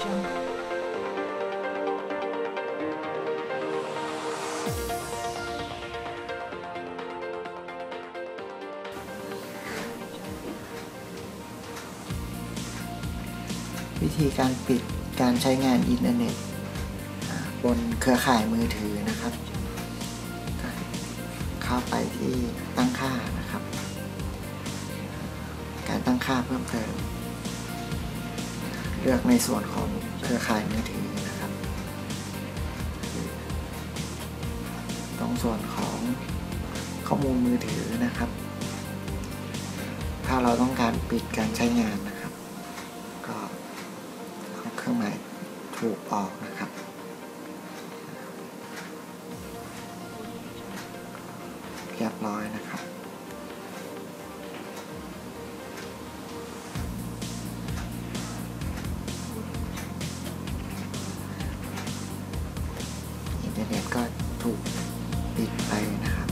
jungle. ๆ วิธีการปิดการใช้งานอินเทอร์เน็ตบนเครือข่ายมือถือนะครับ เข้าไปที่ตั้งค่านะครับ การตั้งค่าเพิ่มเติม เลือกในส่วนของเครือข่ายมือถือนะครับ ตรงส่วนของข้อมูลมือถือนะครับ ถ้าเราต้องการปิดการใช้งานนะครับ ก็เครื่องหมายถูกออกนะครับเรียบร้อยนะครับ ก็ถูกปิดไปนะครับ